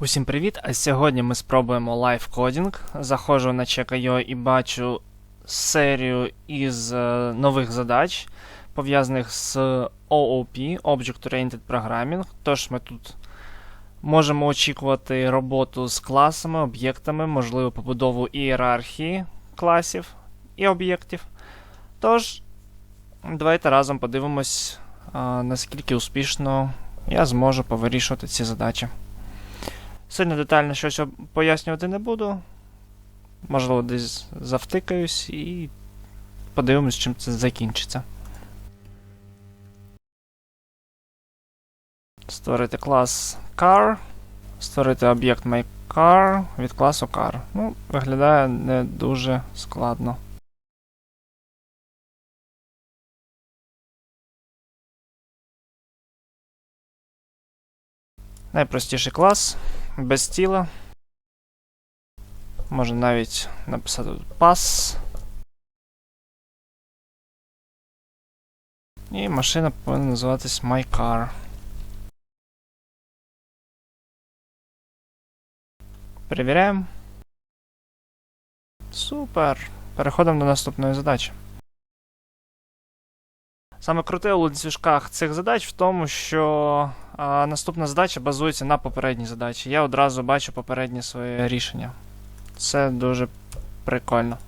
Усім привіт! А сьогодні ми спробуємо лайфкодінг. Заходжу на Check.io і бачу серію із е, нових задач, пов'язаних з OOP, Object Oriented Programming. Тож ми тут можемо очікувати роботу з класами, об'єктами, можливо, побудову ієрархії класів і об'єктів. Тож, давайте разом подивимось, е, наскільки успішно я зможу повирішувати ці задачі. Сильно детально щось пояснювати не буду. Можливо, десь завтикаюсь і подивимось, чим це закінчиться. Створити клас car. Створити об'єкт myCar від класу car. Ну, виглядає не дуже складно. Найпростіший клас без тіла. Можна навіть написати тут pass. І машина повинна називатись MyCar. Перевіряємо. Супер. Переходимо до наступної задачі. Саме круте у ланцюжках цих задач в тому, що а, наступна задача базується на попередній задачі. Я одразу бачу попереднє своє рішення. Це дуже прикольно.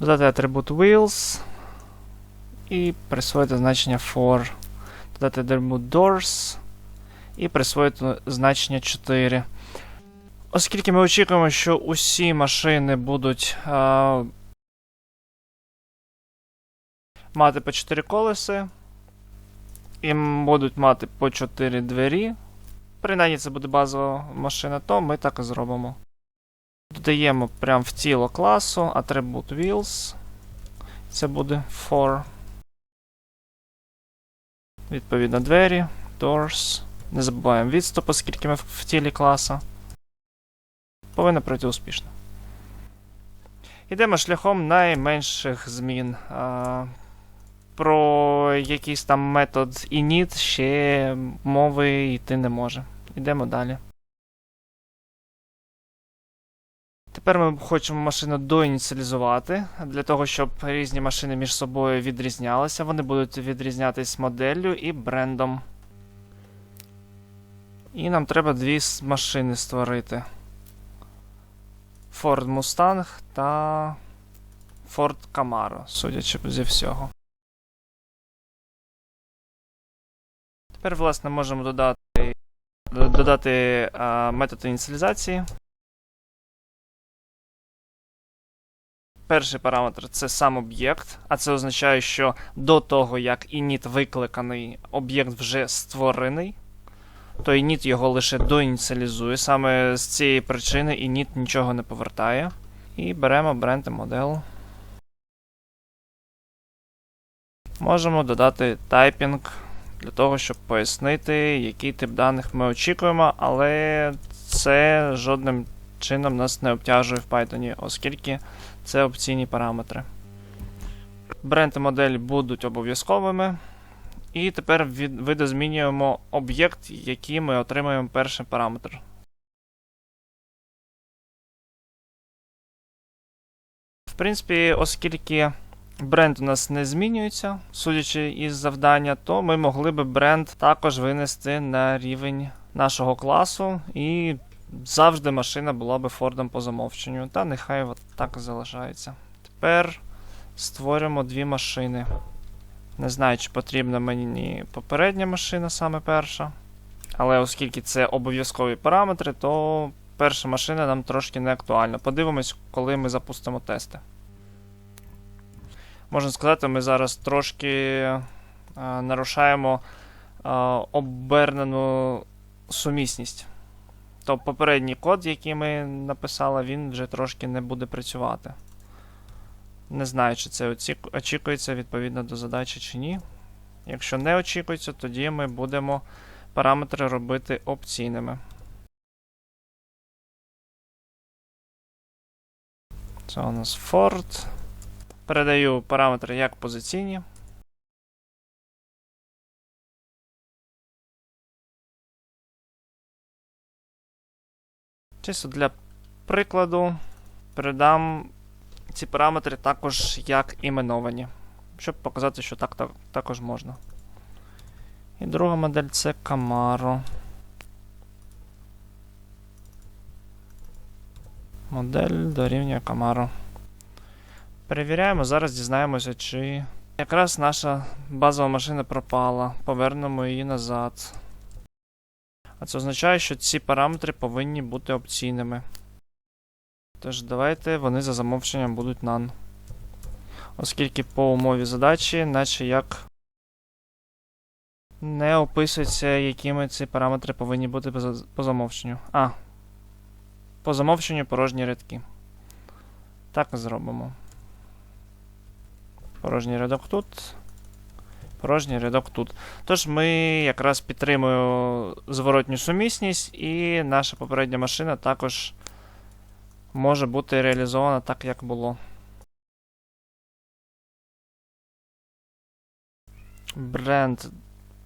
Додати атрибут wheels і присвоїти значення for. Додати атрибут doors і присвоїти значення 4. Оскільки ми очікуємо, що усі машини будуть а, мати по 4 колеси, і будуть мати по 4 двері. Принаймні це буде базова машина, то ми так і зробимо. Додаємо прямо в тіло класу атрибут wheels. Це буде for. Відповідно, двері, doors. Не забуваємо відступ, оскільки ми в- в тілі класа. Повинно пройти успішно. Йдемо шляхом найменших змін. Про якийсь там метод init ще мови йти не може. Йдемо далі. Тепер ми хочемо машину доініціалізувати. Для того, щоб різні машини між собою відрізнялися, вони будуть відрізнятись моделлю і брендом. І нам треба дві машини створити: Ford Mustang та Ford Camaro, судячи зі всього. Тепер, власне, можемо додати, додати а, метод ініціалізації. Перший параметр це сам об'єкт, а це означає, що до того, як init викликаний, об'єкт вже створений, то init його лише доініціалізує. Саме з цієї причини init нічого не повертає. І беремо бренд model. Можемо додати typing для того, щоб пояснити, який тип даних ми очікуємо, але це жодним чином нас не обтяжує в Python, оскільки це опційні параметри. Бренд і модель будуть обов'язковими. І тепер видозмінюємо об'єкт, який ми отримаємо перший параметр. В принципі, оскільки бренд у нас не змінюється, судячи із завдання, то ми могли би бренд також винести на рівень нашого класу, і завжди машина була би Фордом по замовченню. Та нехай от так залишається. Тепер створюємо дві машини. Не знаю, чи потрібна мені попередня машина, саме перша. Але оскільки це обов'язкові параметри, то перша машина нам трошки не актуальна. Подивимось, коли ми запустимо тести. Можна сказати, ми зараз трошки а, нарушаємо а, обернену сумісність. То попередній код, який ми написали, він вже трошки не буде працювати. Не знаю, чи це очікується відповідно до задачі чи ні. Якщо не очікується, тоді ми будемо параметри робити опційними. Це у нас Ford. Передаю параметри як позиційні. Чисто для прикладу передам ці параметри також як іменовані. Щоб показати, що так, так також можна. І друга модель це Camaro. Модель дорівнює Camaro. Перевіряємо, зараз дізнаємося, чи якраз наша базова машина пропала. Повернемо її назад. А це означає, що ці параметри повинні бути опційними. Тож давайте вони за замовченням будуть none. Оскільки по умові задачі, наче як не описується, якими ці параметри повинні бути по замовченню. А. По замовченню порожні рядки. Так зробимо. Порожній рядок тут. Порожній рядок тут. Тож ми якраз підтримуємо зворотню сумісність, і наша попередня машина також може бути реалізована так, як було. Бренд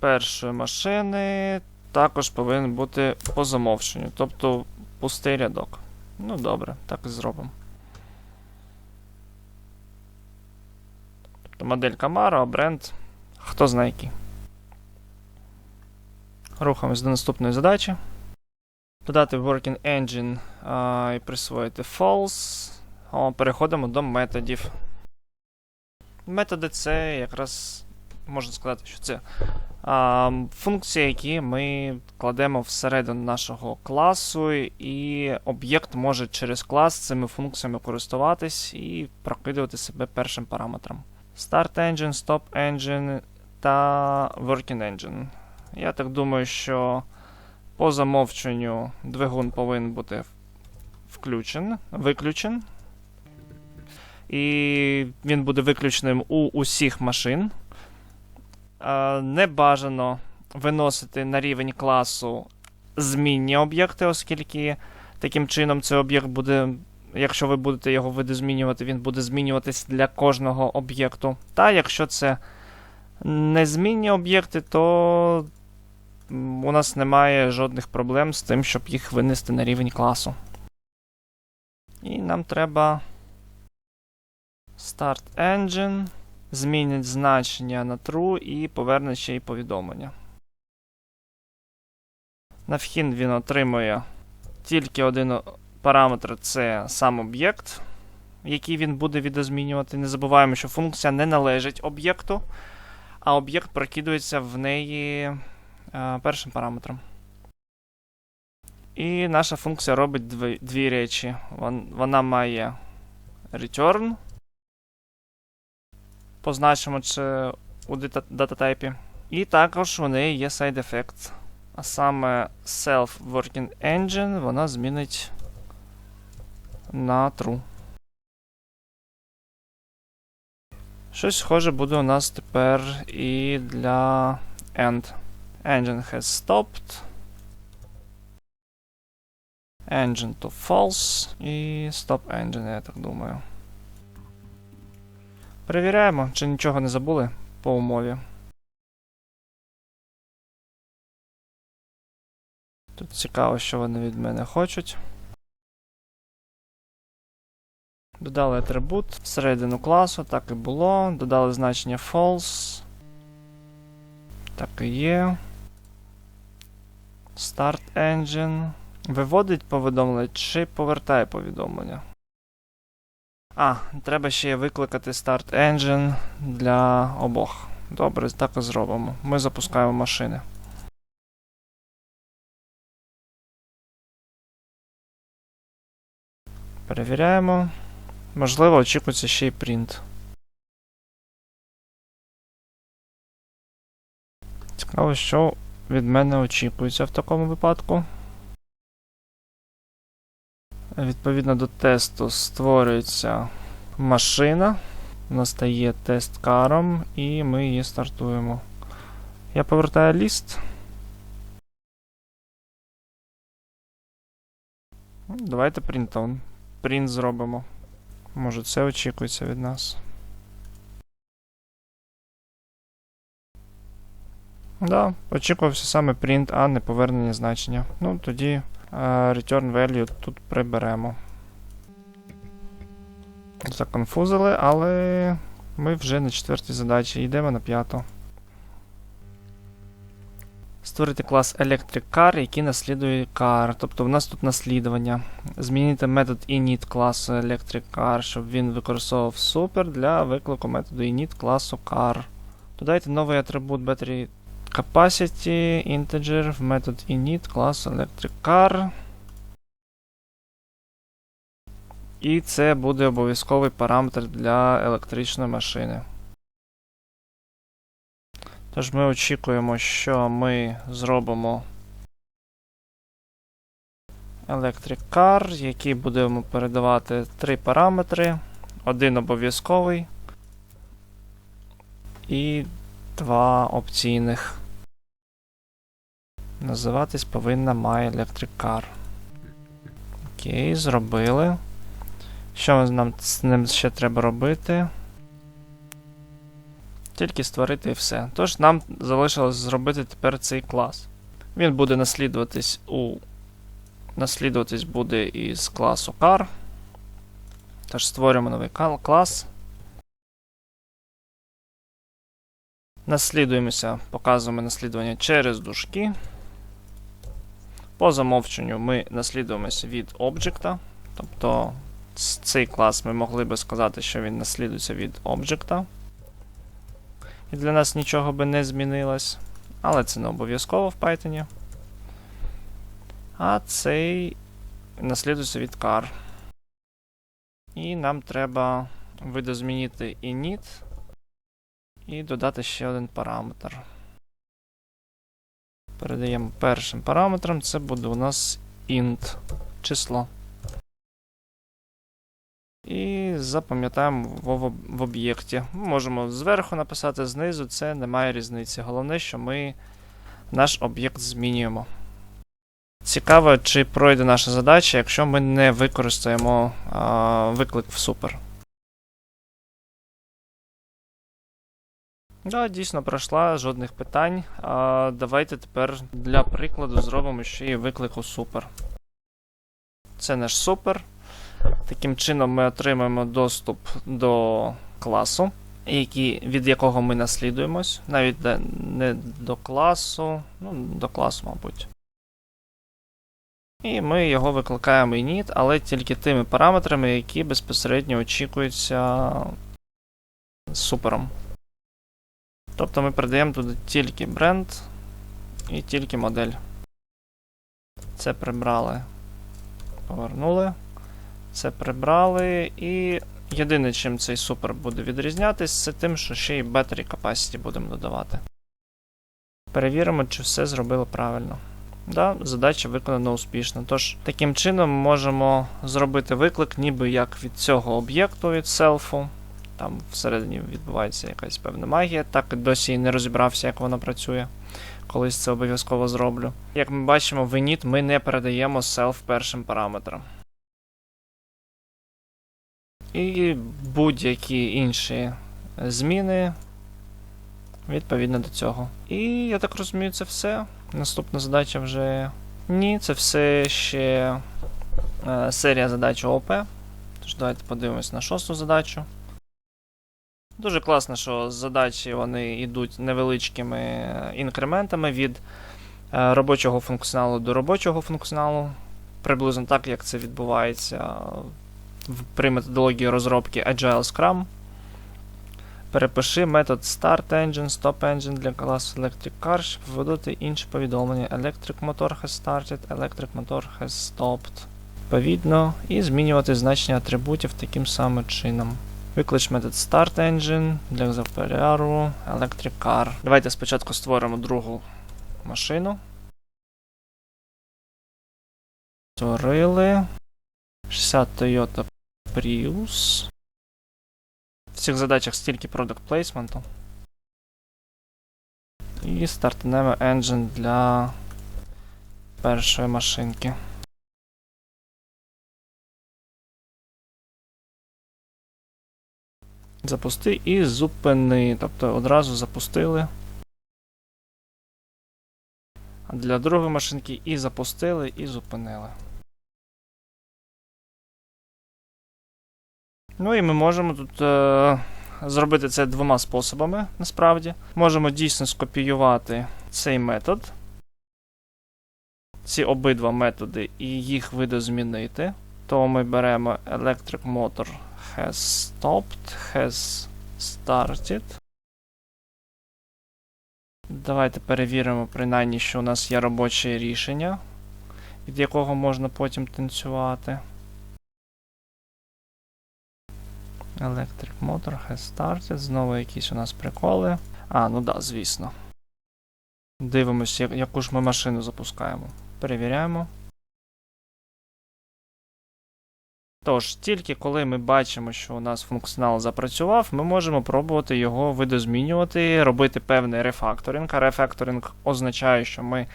першої машини також повинен бути по замовченню, тобто пустий рядок. Ну добре, так і зробимо. Модель Camaro, а бренд хто знає який. Рухаємось до наступної задачі. Додати Working Engine а, і присвоїти false. О, переходимо до методів. Методи це якраз можна сказати, що це а, функції, які ми кладемо всередину нашого класу, і об'єкт може через клас цими функціями користуватись і прокидувати себе першим параметром. Start Engine, Stop Engine та Working Engine. Я так думаю, що по замовченню двигун повинен бути включен, виключен. І він буде виключеним у усіх машин. Не бажано виносити на рівень класу змінні об'єкти, оскільки таким чином цей об'єкт буде, якщо ви будете його видозмінювати, він буде змінюватись для кожного об'єкту. Та якщо це незмінні об'єкти, то у нас немає жодних проблем з тим, щоб їх винести на рівень класу. І нам треба Start Engine, змінить значення на true і поверне ще й повідомлення. На вхід він отримує тільки один параметр це сам об'єкт, який він буде відозмінювати. Не забуваємо, що функція не належить об'єкту, а об'єкт прокидується в неї е, першим параметром. І наша функція робить дві, дві речі. Вон, вона має return. Позначимо це у дататайпі. І також у неї є effect. А саме self working engine вона змінить на true. Щось схоже буде у нас тепер і для end. Engine has stopped. Engine to false і stop engine, я так думаю. Перевіряємо, чи нічого не забули по умові. Тут цікаво, що вони від мене хочуть. Додали атрибут всередину класу, так і було. Додали значення false. Так і є. Start engine. Виводить повідомлення чи повертає повідомлення. А, треба ще викликати Start Engine для обох. Добре, так і зробимо. Ми запускаємо машини. Перевіряємо. Можливо, очікується ще й принт. Цікаво, що від мене очікується в такому випадку. Відповідно до тесту створюється машина. Вона стає тест-каром, і ми її стартуємо. Я повертаю ліст. Ну, Давайте принтон. Принт зробимо. Може, це очікується від нас. Да, очікувався саме print, а не повернення значення. Ну, тоді Е, Return value тут приберемо. Законфузили, але ми вже на четвертій задачі. Йдемо на п'яту. Створити клас Electric Car, який наслідує car. Тобто в нас тут наслідування. Змінити метод init класу Electric Car, щоб він використовував super для виклику методу init класу car. Додайте новий атрибут battery capacity integer в метод init класу Electric Car. І це буде обов'язковий параметр для електричної машини. Тож ми очікуємо, що ми зробимо Electric Car, який будемо передавати три параметри. Один обов'язковий і два опційних. Називатись повинна My. Окей, зробили. Що нам з ним ще треба робити? Тільки створити і все. Тож нам залишилось зробити тепер цей клас. Він буде наслідуватись у. Наслідуватись буде із класу car. Тож створюємо новий клас. Наслідуємося, показуємо наслідування через дужки. По замовченню ми наслідуємося від об'єкта. Тобто цей клас ми могли би сказати, що він наслідується від об'єкта. І для нас нічого би не змінилось. Але це не обов'язково в Python. А цей наслідується від car. І нам треба видозмінити init і додати ще один параметр. Передаємо першим параметром, це буде у нас int число. І запам'ятаємо в, об'єкті. Можемо зверху написати, знизу, це немає різниці. Головне, що ми наш об'єкт змінюємо. Цікаво, чи пройде наша задача, якщо ми не використаємо а, виклик в супер. Да, дійсно пройшла, жодних питань. А, Давайте тепер для прикладу зробимо ще й виклик у супер. Це наш супер. Таким чином ми отримаємо доступ до класу, який, від якого ми наслідуємось. Навіть не до класу, ну, до класу, мабуть. І ми його викликаємо init, але тільки тими параметрами, які безпосередньо очікуються супером. Тобто ми передаємо туди тільки бренд і тільки модель. Це прибрали, повернули. Це прибрали. І єдине, чим цей супер буде відрізнятись, це тим, що ще й battery capacity будемо додавати. Перевіримо, чи все зробили правильно. Да, Задача виконана успішно. Тож, таким чином можемо зробити виклик, ніби як від цього об'єкту від селфу. Там всередині відбувається якась певна магія, так і досі не розібрався, як вона працює. Колись це обов'язково зроблю. Як ми бачимо, в init ми не передаємо self першим параметрам. І будь-які інші зміни відповідно до цього. І я так розумію, це все. Наступна задача вже. Ні, це все ще е, серія задач ООП. Тож давайте подивимось на шосту задачу. Дуже класно, що задачі вони йдуть невеличкими інкрементами від е, робочого функціоналу до робочого функціоналу. Приблизно так, як це відбувається при методології розробки Agile Scrum. Перепиши метод StartEngine, StopEngine для класу Electric щоб вводити інші повідомлення. Electric Motor has started, Electric Motor has stopped. Відповідно, і змінювати значення атрибутів таким самим чином. Виклич метод StartEngine для екземпляру Electric Car. Давайте спочатку створимо другу машину. Створили. 60 Toyota Prius. В цих задачах стільки product placement. І стартнемо engine для першої машинки. Запусти і зупини. Тобто одразу запустили. Для другої машинки і запустили, і зупинили. Ну і ми можемо тут е, зробити це двома способами, насправді. Можемо дійсно скопіювати цей метод. Ці обидва методи і їх видозмінити. То ми беремо electric motor has stopped, has started. Давайте перевіримо принаймні, що у нас є робоче рішення, від якого можна потім танцювати. Electric motor has started. Знову якісь у нас приколи. А, ну да, звісно. Дивимося, яку ж ми машину запускаємо. Перевіряємо. Тож, тільки коли ми бачимо, що у нас функціонал запрацював, ми можемо пробувати його видозмінювати, робити певний рефакторинг. А рефакторинг означає, що ми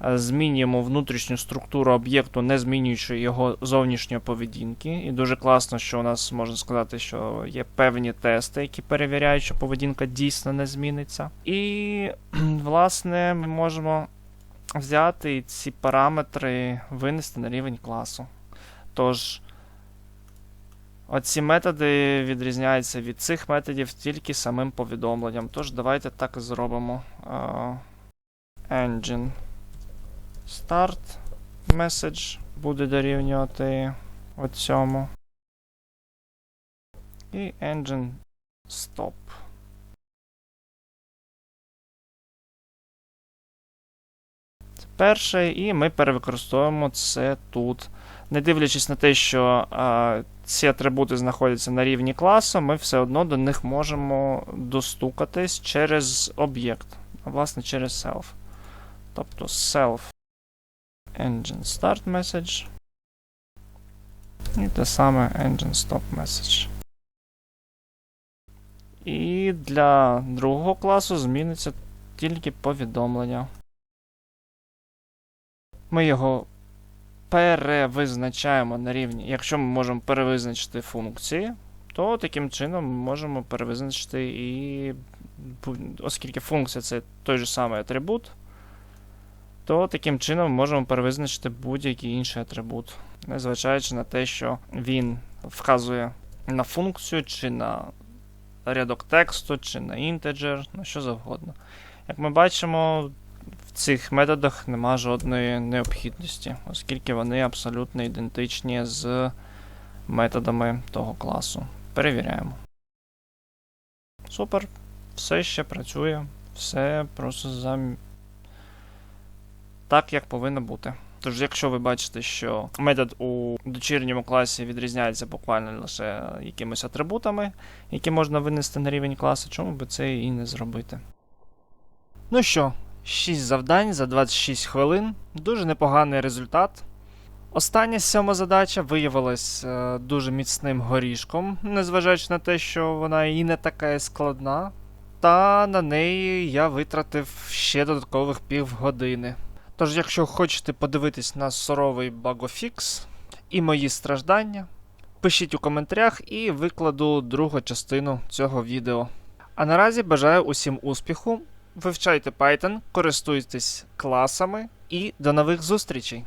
змінюємо внутрішню структуру об'єкту, не змінюючи його зовнішньої поведінки. І дуже класно, що у нас можна сказати, що є певні тести, які перевіряють, що поведінка дійсно не зміниться. І, власне, ми можемо взяти ці параметри винести на рівень класу. Тож. Оці методи відрізняються від цих методів тільки самим повідомленням. Тож давайте так і зробимо. Uh, engine start message буде дорівнювати оцьому. І engine stop. Це перше, і ми перевикористовуємо це тут. Не дивлячись на те, що а, ці атрибути знаходяться на рівні класу, ми все одно до них можемо достукатись через об'єкт, а власне через self. Тобто self engine start message. І те саме engine stop message. І для другого класу зміниться тільки повідомлення. Ми його перевизначаємо на рівні. Якщо ми можемо перевизначити функції, то таким чином ми можемо перевизначити і. Оскільки функція це той же самий атрибут, то таким чином можемо перевизначити будь-який інший атрибут, незважаючи на те, що він вказує на функцію, чи на рядок тексту, чи на інтеджер, на що завгодно. Як ми бачимо, в цих методах нема жодної необхідності, оскільки вони абсолютно ідентичні з методами того класу. Перевіряємо. Супер. Все ще працює. Все просто за... так, як повинно бути. Тож, якщо ви бачите, що метод у дочірньому класі відрізняється буквально лише якимись атрибутами, які можна винести на рівень класу, чому би це і не зробити? Ну що, 6 завдань за 26 хвилин. Дуже непоганий результат. Остання сьома задача виявилась е, дуже міцним горішком, незважаючи на те, що вона і не така складна. Та на неї я витратив ще додаткових півгодини. Тож, якщо хочете подивитись на суровий багофікс і мої страждання, пишіть у коментарях і викладу другу частину цього відео. А наразі бажаю усім успіху. Вивчайте Python, користуйтесь класами і до нових зустрічей!